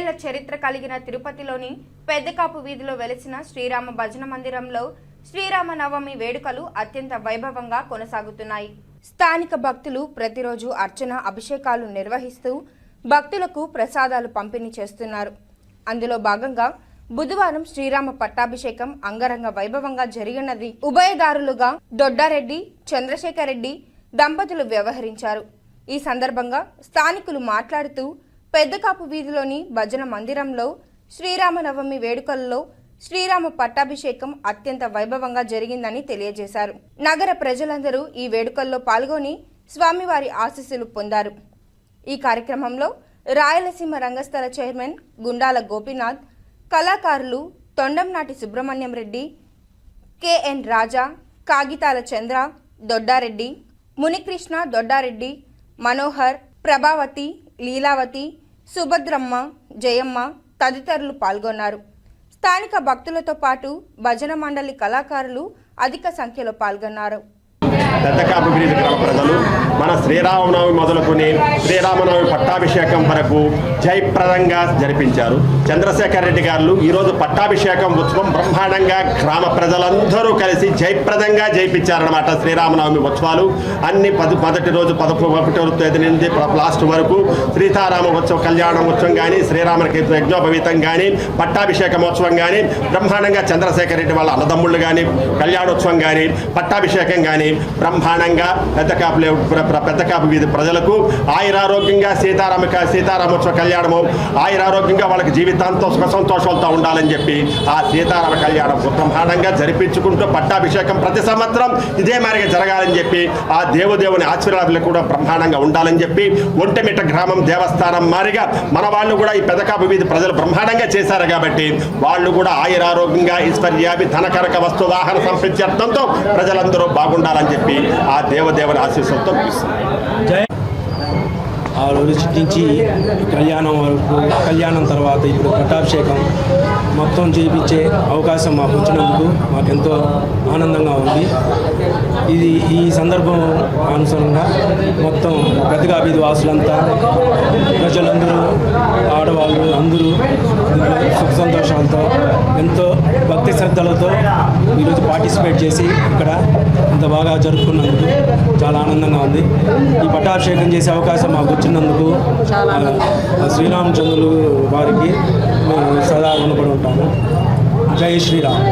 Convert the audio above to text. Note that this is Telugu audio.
వేల చరిత్ర కలిగిన తిరుపతిలోని పెద్దకాపు వీధిలో వెలిసిన శ్రీరామ భజన మందిరంలో శ్రీరామ నవమి వేడుకలు అత్యంత వైభవంగా కొనసాగుతున్నాయి. స్థానిక భక్తులు ప్రతిరోజు అర్చన అభిషేకాలు నిర్వహిస్తూ భక్తులకు ప్రసాదాలు పంపిణీ చేస్తున్నారు. అందులో భాగంగా బుధవారం శ్రీరామ పట్టాభిషేకం అంగరంగ వైభవంగా జరిగినది. ఉభయదారులుగా దొడ్డారెడ్డి చంద్రశేఖర్ రెడ్డి దంపతులు వ్యవహరించారు. ఈ సందర్భంగా స్థానికులు మాట్లాడుతూ పెద్దకాపు వీధిలోని భజన మందిరంలో శ్రీరామనవమి వేడుకల్లో శ్రీరామ పట్టాభిషేకం అత్యంత వైభవంగా జరిగిందని తెలియజేశారు. నగర ప్రజలందరూ ఈ వేడుకల్లో పాల్గొని స్వామివారి ఆశీస్సులు పొందారు. ఈ కార్యక్రమంలో రాయలసీమ రంగస్థల చైర్మన్ గుండాల గోపీనాథ్ కళాకారులు తొండంనాటి సుబ్రహ్మణ్యం రెడ్డి కెఎన్ రాజా కాగితాల చంద్ర దొడ్డారెడ్డి మునికృష్ణ దొడ్డారెడ్డి మనోహర్ ప్రభావతి లీలావతి సుభద్రమ్మ జయమ్మ తదితరులు పాల్గొన్నారు. స్థానిక భక్తులతో పాటు భజన మండలి కళాకారులు అధిక సంఖ్యలో పాల్గొన్నారు పెద్దకాపు వీధి గ్రామ ప్రజలు మన శ్రీరామనవమి మొదలుకొని శ్రీరామనవమి పట్టాభిషేకం వరకు జయప్రదంగా జరిపించారు. చంద్రశేఖర్ రెడ్డి గారు ఈరోజు పట్టాభిషేకం ఉత్సవం బ్రహ్మాండంగా గ్రామ ప్రజలందరూ కలిసి జయప్రదంగా జయిపించారనమాట శ్రీరామనవమి ఉత్సవాలు. అన్ని పది మొదటి రోజు పదకొండు ఒకటో తేదీ నుండి లాస్ట్ వరకు సీతారామ ఉత్సవ కళ్యాణం ఉత్సవం కానీ శ్రీరామకి యజ్ఞోపవీతం కానీ పట్టాభిషేకం ఉత్సవం కానీ బ్రహ్మాండంగా చంద్రశేఖర్ రెడ్డి వాళ్ళ అన్నదమ్ముళ్ళు కానీ కళ్యాణోత్సవం కానీ పట్టాభిషేకం కానీ బ్రహ్మాండంగా పెద్దకాపు పెద్దకాపు వీధి ప్రజలకు ఆయురారోగ్యంగా సీతారామ సీతారామోత్సవ కళ్యాణము ఆయురారోగ్యంగా వాళ్ళకి జీవితాంతం సుఖ సంతోషాలతో ఉండాలని చెప్పి ఆ సీతారామ కళ్యాణం బ్రహ్మాండంగా జరిపించుకుంటూ పట్టాభిషేకం ప్రతి సంవత్సరం ఇదే మారిగా జరగాలని చెప్పి ఆ దేవదేవుని ఆశీర్వాదాలు కూడా బ్రహ్మాండంగా ఉండాలని చెప్పి ఒంటమిట గ్రామం దేవస్థానం మారిగా మన వాళ్ళు కూడా ఈ పెదకాపు వీధి ప్రజలు బ్రహ్మాండంగా చేశారు కాబట్టి వాళ్ళు కూడా ఆయురారోగ్యంగా ఈశ్వర్యాభి ధనకరక వస్తు వాహన సంపత్యర్థంతో ప్రజలందరూ బాగుండాలని చెప్పి ఆ దేవదేవుని ఆశీస్సులతో ముగిస్తున్నారు జయ ఆ రోజు నుంచి కళ్యాణం వరకు కళ్యాణం తర్వాత ఇప్పుడు పట్టాభిషేకం మొత్తం చేయించే అవకాశం మాకు వచ్చినందుకు మాకెంతో ఆనందంగా ఉంది. ఇది ఈ సందర్భం అనుసరంగా మొత్తం పెద్దగా వీధి వాసులంతా ప్రజలందరూ ఆడవాళ్ళు అందరూ సుఖ సంతోషాలతో ఎంతో భక్తి శ్రద్ధలతో ఈరోజు పార్టిసిపేట్ చేసి ఇక్కడ ఇంత బాగా జరుపుకున్నందుకు చాలా ఆనందంగా ఉంది. ఈ పట్టాభిషేకం చేసే అవకాశం మాకు వచ్చినందుకు శ్రీరామచంద్రులు వారికి సదా రుణపడి ఉంటాము. జై శ్రీరామ్.